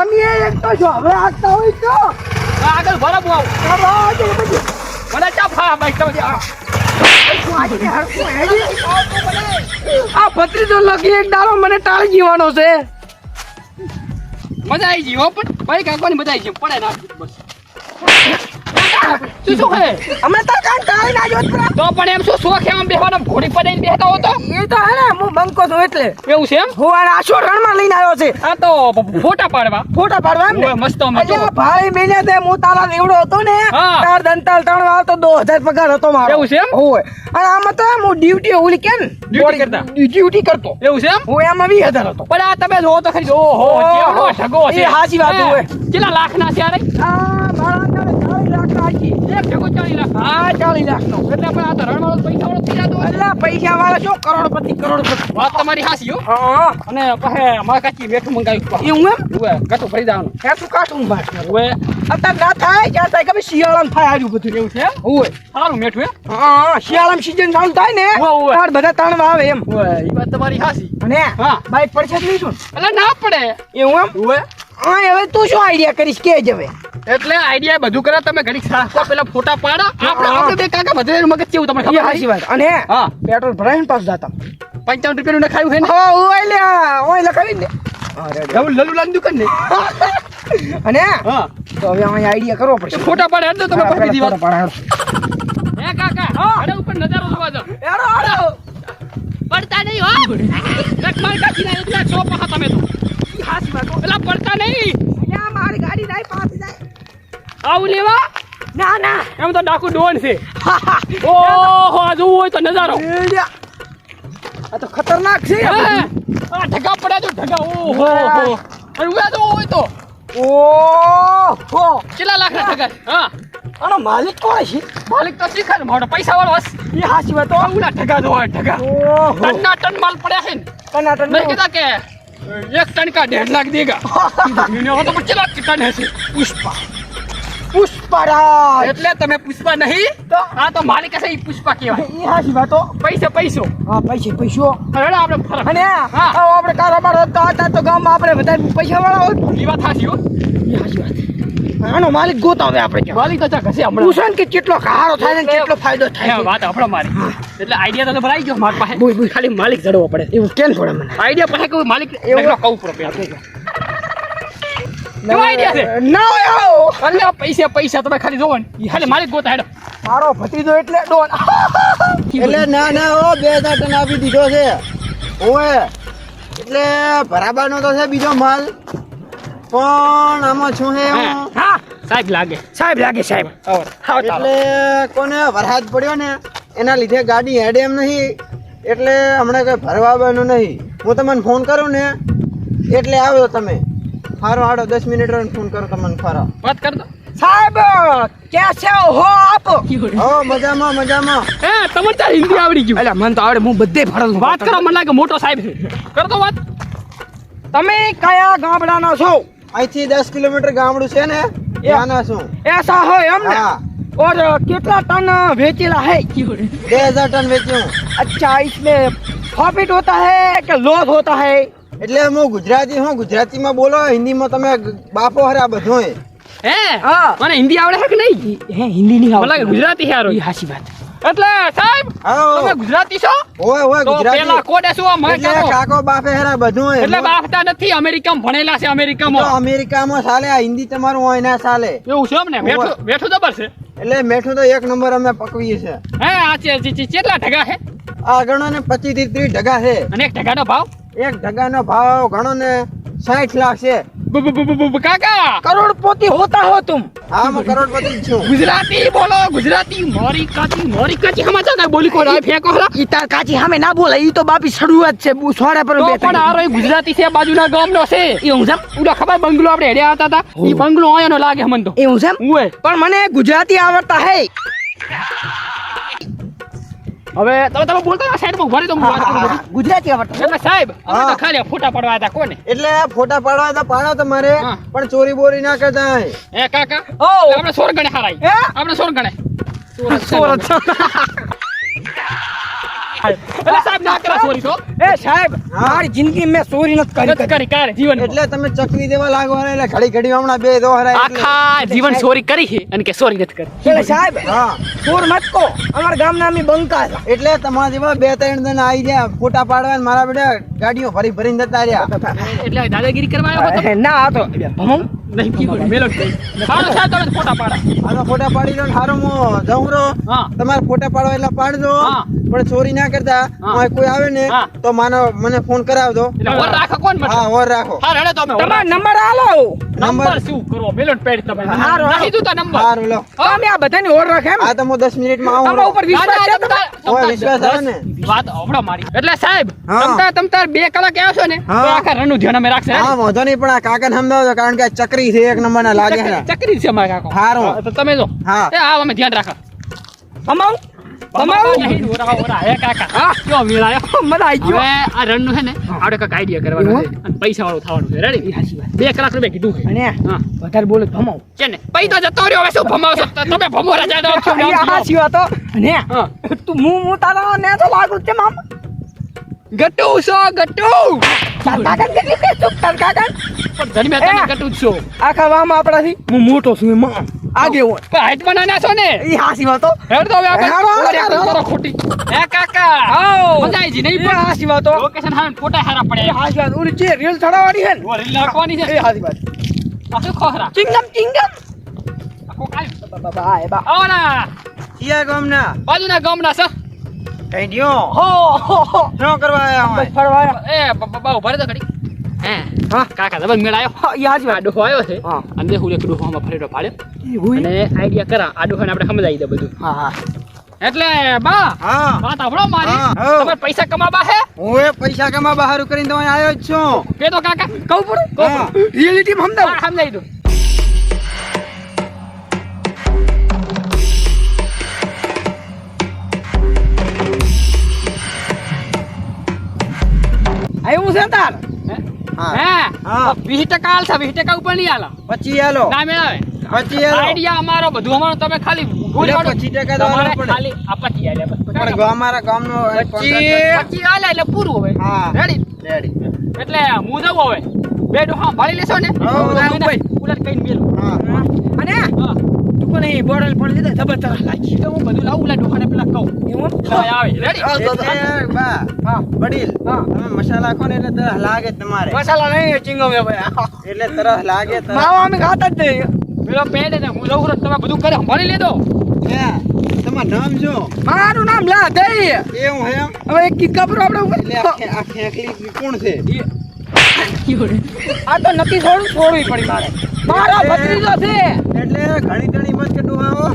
એ એક તો જો હવે આગતા હોય તો. આગળ ભરબ આવ. ચાલો આજે પછી. મને ચા ફા ભાઈ તો આ ભત્રીજો લગી એક દાડો મને ટાળી જીવાનો છે. મજા આવી ગઈ હો પણ ભાઈ કાંકવાની મજા આવી ગઈ પડે ના. બસ શું શું હે અમે તો કાન ટાળી ના જોત. તો પણ એમ શું શોખ એમ બેહવાનો? ઘોડી પર જઈને બેહતા હો તો? એ તો હે ને હું બંકો છું એટલે. એવું છે એમ? હું આ આશો રણમાં લઈને આવ્યો છે. આ તો ફોટા પાડવા. ફોટા પાડવા એમ ને? મસ્ત અમે જો. ભાઈ મહિને તે હું તારા એવડો હતો ને. તાર દંતાલ ત્રણ વાર તો પગાર હતો મારો. એવું છે એમ? હોય અને આમાં તો હું ડ્યુટી ઓલી કેમ Duty કરતા? ડ્યુટી કરતો. એવું છે એમ? હું એમાં વીસ હજાર હતો. પણ આ તમે તો ખરી. ઓહો કેવો છે. એ વાત હોય. કેટલા લાખ ના છે આ મારા તારે ચાલીસ લાખ રાખી એક ઢગો ચાલી લાખ હા નો એટલે પણ આ તો રણવાળો પૈસા વાળો થઈ જતો હોય. પૈસા વાળા શું? કરોડપતિ કરોડપતિ. વાત તમારી હાસી હો. અને પછી મારા કાચી બેઠું મંગાવ્યું એવું એમ? ઉવે ગટુ ભરી દેવાનું હે તું બાર ઉવે. અત્યારે ના થાય ક્યાં થાય? કે શિયાળામાં થાય આજુ બધું એવું છે હોય સારું મેઠું હે હા શિયાળામાં સીઝન ચાલુ થાય ને. તાર બધા તણવા આવે એમ. ઈ વાત તમારી હાસી અને હા. બાઈક પડશે જ નહીં શું? એટલે ના પડે. એવું એમ? હા હવે તું શું આઈડિયા કરીશ? કે જ હવે. એટલે આઈડિયા બધું કરે તમે ઘડીક સાચા પેલા ફોટા પાડો. આપણે. આપણે બે કાકા બધે મગજ કેવું તમને ખબર હાચી વાત. અને હા. પેટ્રોલ ભરાઈને પાસ જતા. પંચાવન રૂપિયાનું નખાયું હે ને? હા ઓય લ્યા ઓય લખાવી ને એવું લલુલાની દુકાન ને? અને હા. તો હવે અમે આઈડિયા કરવો પડશે. ફોટા પાડે તો તમે દીવા ફોટા પાડે. હે કાકા અરે ઉપર નજારો જોવા હેડો, હેડો. પડતા નહીં હો. એક માર કાચી ના એકલા છો પાહા તમે તો. ઈ હાચી પેલા પડતા નહીં. અલ્યા, મારી ગાડી જાય પાછી જાય આવું લેવા? ના ના. એમ તો ડાકુ ડોન છે. ઓહો આ જોવું હોય તો નજારો. આ તો ખતરનાક છે. આ ઢગા પડ્યા જો ઢગા. ઓહો હો. અને ઉયા જોવું હોય તો. ઓહો. કેટલા લાખ ના ઢગા? હા. આનો માલિક કોણ છે? માલિક તો શીખર મોટો પૈસા વાળો હશે. એ હાસી વાત હો. ના ઢગા જોવા ઢગા. ટનના ટન માલ પડ્યા છે ને. કર્ણાટક મેં કીધા કે એક ટન કા डेढ़ लाख देगा मैंने कहा तो કેટલા ટન હશે પુષ્પા પુષ્પરાજ એટલે તમે પુષ્પા નહીં તો આ તો માલિક હશે ઈ પુષ્પા કહેવાય એ હાચી વાત હો. પૈસે પૈસો હા પૈસે પૈસો હવે આપણે ફરક અને હા. આવો આપણે કારોબાર હોત તો હતા તો ગામમાં આપણે વધારે પૈસા વાળા હોત ઈ વાત હાચી હો એ હાચી વાત આનો માલિક ગોતાવે આપણે માલિક તો ઘસે હમણાં. પૂછો કે કેટલો હારો થાય ને કેટલો ફાયદો થાય. વાત આપણો મારી. એટલે આઈડિયા તો ભરાઈ ગયો મારી પાસે. બોય બોય ખાલી માલિક જડવો પડે. એવું કેમ થોડા મને? આઈડિયા પાસે કોઈ માલિક એવો? કહું પડે પૈસા પૈસા તમે ખાલી જોવો ને. ખાલી માલિક ગોતા હેડો. મારો ભત્રીજો એટલે ડોન. એટલે ના ના ઓ બે હજાર ટન આપી દીધો છે. ઓએ એટલે ભરાબાનો તો છે બીજો માલ. પણ આમાં શું હે હા, સાહેબ લાગે. સાહેબ લાગે સાહેબ. એટલે કોને વરસાદ પડ્યો ને એના લીધે ગાડી હેડે એમ નહીં એટલે હમણાં કઈ ભરવા આવવાનું નહીં. હું તમને ફોન કરું ને એટલે આવ્યો તમે. ફારો આડો દસ મિનિટ ફોન કરો તમને ફરો. વાત કર દો. સાહેબ કેસે હો આપ? હો મજામાં મજામાં. હે તમને તો હિન્દી આવડી ગયું. અલ્યા મને તો આવડે હું બધે ફરલ વાત કરો મને લાગે મોટો સાહેબ છે. કર દો વાત. તમે કયા ગામડાના છો? અહીંથી દસ કિલોમીટર ગામડું છે ને ત્યાંના છું એસા હોય એમ ને? ઓર કેટલા ટન વેચેલા હે? બે હજાર ટન વેચ્યું. અચ્છા એટલે પ્રોફિટ હોતા હે કે લોસ હોતા હે? એટલે હું ગુજરાતી હું ગુજરાતીમાં બોલો હિન્દી માં તમે બાપો હરા બધું હે? હા. મને હિન્દી આવડે હે કે નહીં? હે હિન્દી નહીં આવડે ગુજરાતી હે હારો હાસી વાત. એટલે સાહેબ તમે ગુજરાતી છો? ઓય ઓય ગુજરાતી. પેલા કોડે શું એટલે કાકો? કાકો બાપે હેરા બધું એટલે બાફતા નથી અમેરિકામાં ભણેલા છે તો અમેરિકામાં અમેરિકામાં ચાલે આ હિન્દી તમારું હોય ના ચાલે. એવું છે એમ ને મેઠું મેઠું જબર છે? એટલે મેઠું તો એક નંબર અમે પકવીએ છે. હે આ છે કેટલા ઢગા છે? આ ગણો ને પચીસથી ત્રીસ ઢગા છે. અને એક ઢગાનો ભાવ? એક ઢગાનો ભાવ ગણો ને સાઠ લાખ છે. કાકા! કરોડપતિ હોતા હો તુમ. હા હું કરોડપતિ છું. ગુજરાતી બોલો ગુજરાતી મારી કાચી મારી કાચી સમાચાર ના બોલી કો રાય ફેંકો હલા ઈ તાર કાચી હમે ના બોલે ઈ તો બાપી શરૂઆત છે બુ સોડા પર બે પણ આરો ગુજરાતી છે બાજુના ગામનો છે. ઈ હું જમ? ઉડા ખબર બંગલો આપણે હેડ્યા હતા? તા ઈ બંગલો આયાનો લાગે હમન તો. એવું છે ઉએ પણ મને ગુજરાતી આવડતા હે. હવે તમે તમે બોલતા સાઈડમાં ઊભા રહી તો હું વાત કરું ગુજરાતી આવડતા એટલે સાહેબ અમે તો. ખાલી ફોટા પાડવા હતા કોને? એટલે ફોટા પાડવા હતા પાડો તમારે. પણ ચોરી બોરી ના કરતા એ કાકા ઓ! આપણે સોર ગણે હારાય? આપણે સોર ગણે સોર એટલે સાહેબ ના કરા ચોરી તો એ સાહેબ હા. મારી જિંદગી મેં ચોરી નથી કરી કરી કરી જીવન એટલે તમે ચકવી દેવા લાગો ને એટલે ઘડી ઘડી હમણાં બે દોહરા એટલે- આખા જીવન ચોરી કરી છે અને કે ચોરી નથી કરી. એટલે સાહેબ હા. ચોર મત કો અમારા ગામના અમે બંકા એટલે તમારા જેવા બે ત્રણ જણા આવી ગયા ફોટા પાડવા મારા બેટા ગાડીઓ ફરી ભરીને જતા રહ્યા. એટલે દાદાગીરી કરવા આવ્યો ના આ તો ભમમ નહીં કીધું મેલો સારું સાહેબ તમે ફોટા પાડા. આનો ફોટા પાડી લો ને હું જઉં રહો. તમારે ફોટા પાડવા એટલા પાડજો. પણ ચોરી ના કરતા. કોઈ આવે ને તો માનો મને ફોન કરાવજો. ઓર રાખો કોણ હા ઓર રાખો. હા રેડે તમે તમારો નંબર આલો. નંબર? શું કરો? મેલો પેડ તમે. હારું, રાખી નહીં તો નંબર. સારું લો. તમે આ બધાની ઓર રાખે એમ? આ તો હું દસ મિનિટમાં આવું. તમારા ઉપર વિશ્વાસ છે તમારે? વિશ્વાસ આવે ને? વાત હમણાં મારી. એટલે સાહેબ તમતા તમતાર બે કલાક આવ્યો છો ને. તો આખા રણનું ધ્યાન અમે રાખશે હા? વાંધો નહીં પણ આ કાકાને સમજાવજો કારણ કે ચકરી છે એક નંબર ના લાગે છે. ચકરી- છે મારા કાકો. હારું. તો તમે જો. હા. એ આ અમે ધ્યાન રાખો. ભમાઉ ભમાવા નહીં, ઓરા ઓરા હે કાકા. હા. કેવો મેળ આવ્યો મને આવી હવે ગયો આ રણનું છે ને આપણે કંઈક આઈડિયા કરવાનો છે. અને પૈસા વાળું થવાનું છે. રેડી બે કલાક રૂપિયા કીધું છે. અને હા. વધારે બોલે તો છે ને પૈસા જતો રહ્યો હવે શું ભમાવશો? તો તમે ભમો રાજા દો છો ને આમ આ છો. હાચી વાતો. અને હા. તું હું હું તારા ને તો લાગુ છે મામ. ગટ્ટુ સો ગટ્ટુ તાર કાકા કેટલી પણ મેં. છો. આખા વામ આપણાથી? હું મોટો છું આગે હોય. પણ હાઈટમાં નાના છો ને? ઈ હાસી વાતો. હેડ તો હવે આપણે હાલો, હાલો, ઓલા હાલો. કરો ખોટી. હે કાકા. આવો. મજા નહીં પણ? હાસી વાતો. લોકેશન ફોટા હારા પડે. હાસી વાત. ઓલી જે રીલ ચડાવવાની છે ને? ઓ રીલ નાખવાની છે? એ હાસી વાત. આ શું ચિંગમ ચિંગમ. આ કોક આવ્યું. બાબા બાય બા ગામના. બાજુના ગામના છે. કઈ દ્યો? હો હો હો. કરવા આવ્યા ફરવા એ બ- બ- ઊભા તો ખરી હે હા. કાકા જબર મેળ આવ્યો હા, આ ડોહો આવ્યો છે. અને હું એક ડોહોમાં ફરેલો પાડ્યો. અને આઈડિયા કરા આ ડોહાને આપણે સમજાવી દે બધું. હા હા. એટલે બા હા. વાત સાંભળો મારી. તમે પૈસા કમાવા હે? હું એ પૈસા કમા બહાર કરીને તમે આવ્યો જ છું. કે તો કાકા કહું પડે? હા. રિયલિટી સમજાવ. હા. વીસ ટકા આલશે વીસ ટકા ઉપર નહીં આલો. પચી આલો. ના મેળાવે. પચી આઈડિયા અમારો બધું અમારો. તમે ખાલી ભૂલ એટલે પાડો. 25 ટકા તમારે ખાલી આ 25 આલ્યા પણ અમારા ગામનો એક પચીસ contract એટલે પૂરું હવે. રેડી રેડી એટલે હું જવું હવે. બે હા ભાળી લેશો ને. ઉલટ કઈને મેલું. અને હા એ બોડલ પણ લીધા જબર લાગી તો હું બધું લાવું લાડુ ખાને પેલા કહું હવે આવે. રેડી બા. હા. વડીલ. હા. તમે મસાલા ખો ને એટલે તરસ લાગે તમારે. મસાલા નહીં ચિંગમ હે ભાઈ. એટલે તરસ લાગે તરસ. માવા અમે ખાતા જ નહીં. પેલો પેડ ને હું લઉં તમે બધું કરે ભણી લેજો. હે તમારું નામ જો. મારું નામ લા દઈ. એવું હે હવે એક કિક પર આપણે આ ખેખલી કોણ છે? આ તો નક્કી થોડું છોડવી પડી મારે. મારો ભત્રીજો છે. એટલે ઘણી ઘણી મત કેટલું આવો?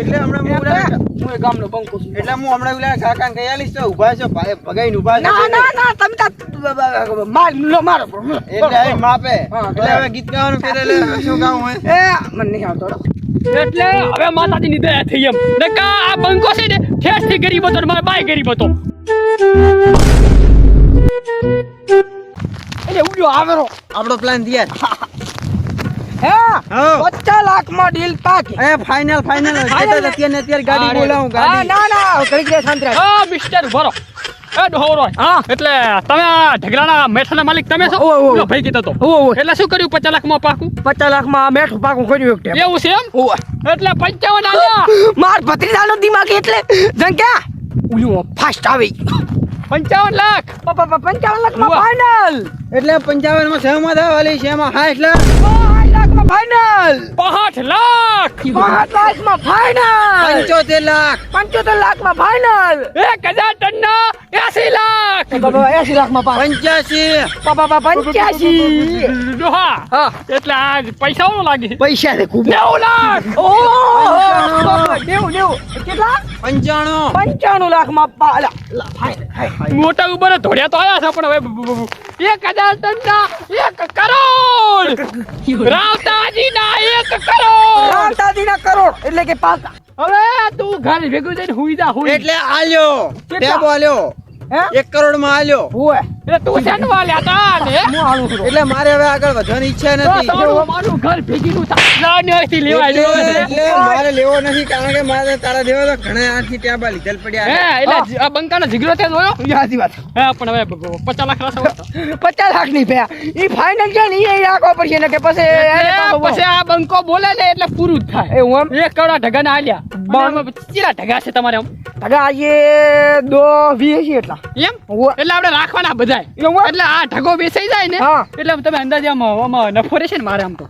એટલે હમણાં હું ઉલા- હું એ ગામનો બંકો છું. એટલે હું હમણાં ઉલા કાકા આલીશ તો ઊભા છો ભાઈ ભગાઈને ઊભા છો. ના ના ના તમે તાર માર લો મારો એટલે માપે. એટલે હવે ગીત ગાવાનું ફેરે એટલે શું ગાવું હે એ મને નહીં આવતો એટલે હવે માતાજીની દયા થઈ એમ. નકા આ બંકો છે ને ઠેઠથી ગરીબ હતો ને મારા બાય ગરીબ હતો. આવેરો આપણો પ્લાન તૈયાર. હે? હા. પચાસ લાખમાં ડીલ પાકી. એ ફાઇનલ ફાઇનલ અત્યારે અત્યારે અત્યારે ગાડી બોલાવું ગાડી. ના ના કરી દે શાંત રાખ. હા મિસ્ટર ભરો એ ડોહરો હા. એટલે તમે આ ઢગલાના મેઠાના માલિક તમે છો? ઓય. ભાઈ કીધો તો. એટલે શું કર્યું પચાસ લાખમાં પાકું? પચાસ લાખમાં મેઠું પાકું કર્યું એક ટેમ. એવું છે એમ. એટલે પંચાવન આલ્યા. માર ભત્રીજાનો દિમાગ એટલે જંક્યા ઉલ્યો ફાસ્ટ આવી. પંચાવન લાખ. પપ્પા પંચાવન લાખ. ફાઇનલ એટલે પંચાવનમાં સહમત વાલી છે એમાં હા એટલે લાખ માં ફાઇનલ પાંચ લાખ! પાંચ લાખમાં ફાઇનલ પંચોતેર લાખ! પંચોતેર લાખમાં ફાઇનલ એક હજાર ટન ના એસી લાખ! એસી લાખમાં પંચ્યાસી! બાબા પંચ્યાસી! હા એટલે આજ પૈસા ઓલો લાગે છે. પૈસા છે ખૂબ. નેવું લાખ! ઓ નેવું નેવું. કેટલા? પંચાણું. પંચાણું લાખમાં. મોટા ઉપર ધોળ્યા તો આવ્યા છે પણ હવે એક હજાર ટન ના એક કરોડ! રાવતાજી ના એક કરોડ રામદાદીના કરોડ એટલે કે પાકા હવે તું ઘર ભેગું થઈને હુઈ જા હુઈ. એટલે આલ્યો? ટેબો આલ્યો એક કરોડમાં આલ્યો. હોય? એટલે હું? મારે હવે આગળ વધવાની ઈચ્છા નથી. મારું ઘર ભેગીનું નથી લેવાય એટલે મારે લેવો નથી કારણ કે મારે તારા જેવા તો ઘણા આઠથી ટેબા લીધેલ પડ્યા છે. એટલે આ બંકાનો જીગરો તે જોયો? ઈ વાત હે પણ હવે બ- બ- પચાસ લાખ રાસો લાખની ભયા. ઈ ફાઇનલ છે ને ઈ રાખવો પડશે ને કે પછી પાછો આ બંકો બોલે ને એટલે પૂરું જ થાય. એવું એમ? એક કરોડ ઢગા ના આલ્યા આમાં ઢગા છે તમારે આમ? ઢગા આજે દો વીસ એટલા. એમ? એટલે આપણે રાખવાના બધાય એમ? એટલે આ ઢગો બેસાઈ જાય ને એટલે તમે અંદાજે આમ નફો રહેશે ને મારે આમ તો.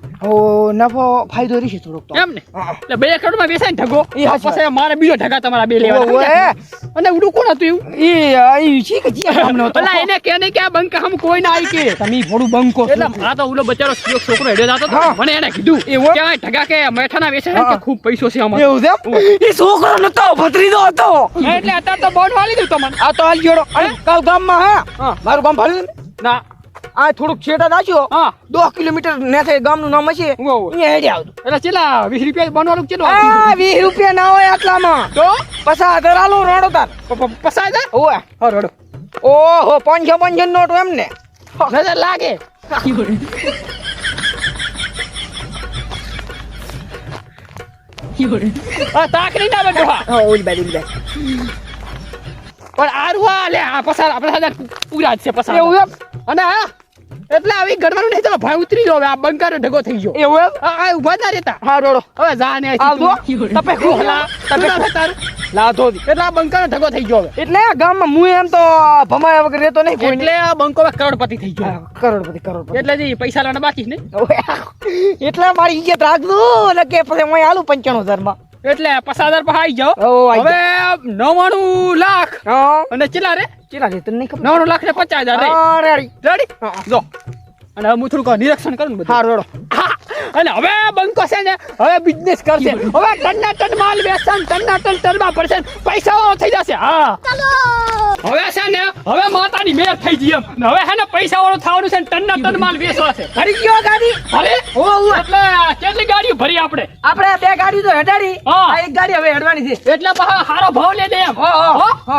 નફો ફાયદો રહેશે થોડોક એમ ને? એટલે બે કરોડમાં બેસાય ને ઢગો પછી મારે બીજો ઢગા તમારા બે લેવા અને ઉડું કોણ હતું એવું? એ છી કે જી ગામનો હતો? એટલે એને કે ને કે આ બંક હમ કોઈ ના આવી કે. તમે થોડું બંકો એટલે આ તો ઉલો બચારો છોકરો હેડ્યો જાતો મને એને કીધું એવું? કે આ ઢગા કે મેઠાના વેચે છે ને કે ખૂબ પૈસો છે આમાં. એવું છે એ છોકરો નતો ભત્રીજો હતો. એટલે અત્યારે તો બોન્ડ વાળી દીધું તમને. આ તો હાલ જોડો. કાલ ગામમાં હા. મારું ગામ ભાડું ના. આ થોડુંક છેટા નાખ્યો. હા. દોઢ કિલોમીટર નેથે ગામનું નામ હશે. અહીંયા હેડે આવતું એટલે ચેલા વીસ રૂપિયા બનવાનું ચેલો વીસ રૂપિયા ના હોય આટલામાં. તો? પસાર ધરાલો રોડો તાર પ- પ- પસાય હા રોડો. ઓહો પાંચસો પાંચસો નોટ એમ ને નજર લાગે. હા ના બેઠો ઓલી બાજુ ઓલી બાજુ. પણ આ લે આ પસાર આપણે પૂરા જ છે પસાર. એવું એમ? અને હા એટલે આવી ગડવાનું નહીં તમે ભાઈ ઉતરી જાવ આ બંકારો ઢગો થઈ ગયો. એવું એમ? આ ઊભા ના રહેતા. હા રોડો. હવે જા ને આવજો. તપે ખોલા તપે તારું લાધો એટલે આ બંકારો ઢગો થઈ ગયો હવે. એટલે આ ગામમાં હું એમ તો ભમાયા વગર રહેતો નહીં કોઈ એટલે આ બંકો કરોડપતિ થઈ ગયો. કરોડપતિ કરોડપતિ. એટલે જે પૈસા લાવવાના બાકી છે ને? એટલે મારી ઇજ્જત રાખજો એટલે કે પછી હું આલું પંચાણું હજારમાં એટલે પસાદર પર આવી જાઓ. હવે નવાણું લાખ. અને ચિલા રે? ચેલા રે તને ખબર? નવાણું લાખ ને પચાસ હજાર રેડી રેડી જો. અને હું થોડુંક નિરીક્ષણ કરું ને બધું. હા રોડો અને હવે બંકો છે ને હવે બિઝનેસ કરશે. હવે ટનના ટન માલ વેચશે ને ટનના ટન ટનમાં ભરશે ને પૈસા થઈ જશે. હા. હવે છે ને હવે માતાની મેર થઈ ગઈ એમ. ને હવે છે ને પૈસા વાળો થવાનું છે ને ટનના ટન માલ વેચવા છે ભરી ગયો ગાડી? અરે ઓ એટલે કેટલી ગાડીઓ ભરી આપણે? આપણે બે ગાડી તો હેડાડી હા. આ એક ગાડી હવે હેડવાની છે. એટલે પાછા હારો ભાવ લે દે એમ. હા, હા, હો?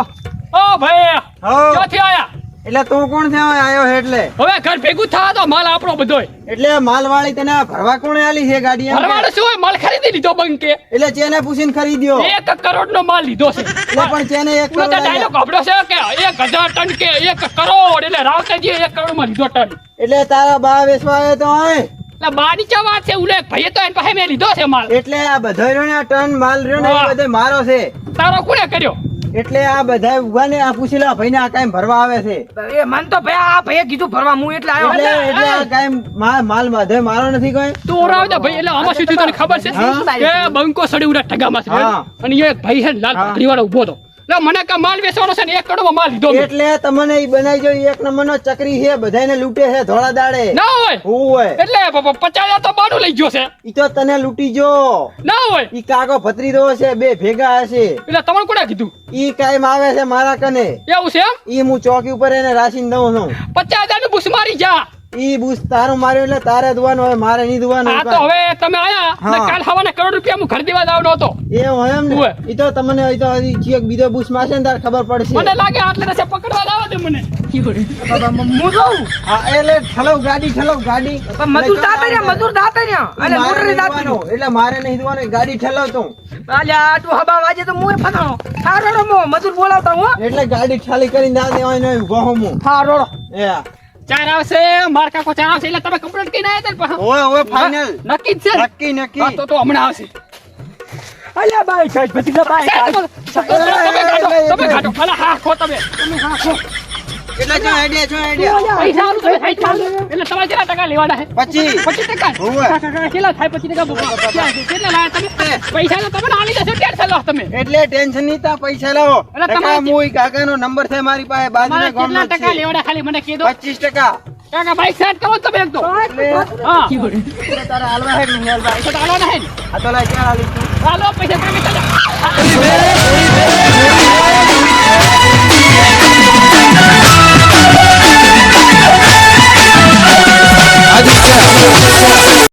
ઓ ભાઈ. ક્યાંથી આયા? એટલે તું કોણ થયો આવ્યો એટલે? હવે ઘર ભેગું થા તો માલ આપણો બધોય એટલે માલવાળી તને આ ભરવા કોણે આલી છે ગાડી ભરવાનો શું હોય? માલ ખરીદી લીધો બંકે. એટલે ચેને પૂછીને ખરીદ્યો? એક કરોડ નો માલ લીધો છે. એટલે પણ ચેને એક કરોડ ડાયલોગ આલ્યા. છે કે એક હજાર ટન કે એક કરોડ એટલે રાવતાજી એક કરોડમાં લીધો ટન. એટલે તારા બા વેસવા આવ્યો તો એટલે બાની ચા વાત છે ઉલે ભાઈએ તો એન પાસે મેં લીધો છે માલ. એટલે આ બધા રહ્યો ને ટન માલ રહ્યો ને બધે મારો છે. તારો કોણે કર્યો? એટલે આ બધા ઊભા ને આ પૂછી લે ભાઈ આ કાઈ ભરવા આવે છે? એ મન તો ભાઈ આ ભાઈ કીધું ભરવા હું એટલે આવ્યો. એટલે એટલે આ કાંઈ મા- માલ માધે મારો નથી કોઈ? તું ઓરાવ દે ભાઈ એટલે આમાં સુધી તને ખબર છે? કે બંકો સડી ઉડા ઠગામાં છે અને એક ભાઈ હે લાલ પકડી વાળો ઊભો હતો. એટલે મને કે માલ વેચવાનો છે ને એક કરોડ માલ લીધો એટલે તમને ઈ બનાવી જો એક નંબરનો ચકરી છે બધાયને લૂટે છે ધોળા દાડે. ના હોય. હોય. એટલે પ- પ- પચાસ હજાર તો બાડું લઈ ગયો છે. ઈ તો તને લૂટી જો. ના હોય. ઈ કાકો ભત્રીજો છે બે ભેગા હશે. એટલે તમને કોણે કીધું? ઈ કાયમ આવે છે મારા કને. એવું છે એમ? ઈ હું ચોકી ઉપર એને રાશીને દઉં છું. પચાસ હજારનું બુસ મારી જા. ઈ બુસ તારું માર્યું એટલે તારે ધોવાનું હવે મારે નહીં ધોવાનું. આ તો હવે તમે આયા ને કાલ હવાને કરોડ રૂપિયા હું ખરીદવા દેવા જવાનો હતો એ હોય એમ ને? ઈ તો તમને ઈ તો હજી એક બીજો બુસ મારશે ને તાર ખબર પડશે. મને લાગે આટલે રસ્તે પકડવા લાવા દે મને. હું જોઉં? હા એટલે ઠલો ગાડી ઠલો ગાડી. પણ મજૂર દાતા રહ્યા મજૂર દાતા અને મારે મોટર નહીં એટલે મારે નહીં ધોવાનું ગાડી ઠલો તો. આલ્યા તું હબા વાજે તો મુએ ફસાણો. હા રોડો મો મજૂર બોલાવતા હું એટલે ગાડી ખાલી કરીને ના દેવાય નહીં ઊભો હું હું. હા રોડો એ ચાર આવશે માર કાકો ચાર આવશે એટલે તમે કમ્પ્લીટ કઈ ના આવ્યા પાછા. ઓય ઓય ફાઇનલ નક્કી છે નક્કી નક્કી. તો તો હમણાં આવશે. અલ્યા બાઈ સાહેબ બધી બાઈ સાહેબ, તમે તમે કાઢો તમે કાઢો. ભલા હા ખો તમે. એટલે જો આઈડિયા જો આઈડિયા પૈસા આલું તમે પૈસા આલું. એટલે તમારે કેટલા ટકા લેવાના છે? પછી પચીસ ટકા? હોવે. કાકા, કાકા, કેટલા થાય પચીસ ટકા? બાપા? કેટલા લાયા તમે? પૈસા તો તમને આલી દેશો ટેન્શન લો તમે. એટલે ટેન્શન નહીં તા પૈસા લાવો. કાકા મુઈ કાકાનો નંબર છે મારી પાસે બાજુના કેટલા ગામનો જ ટકા છે. ખાલી મને કહી દો. પચીસ ટકા. કાકા બાઈક સેટ કરો તમે એક તો. હા. તારે હાલવા હે કે નહીં હાલવા? પૈસા તો આલવાના હે ને. આ તો લાય ક્યાં હાલી તું? હાલો પૈસા કાકા ચાલો.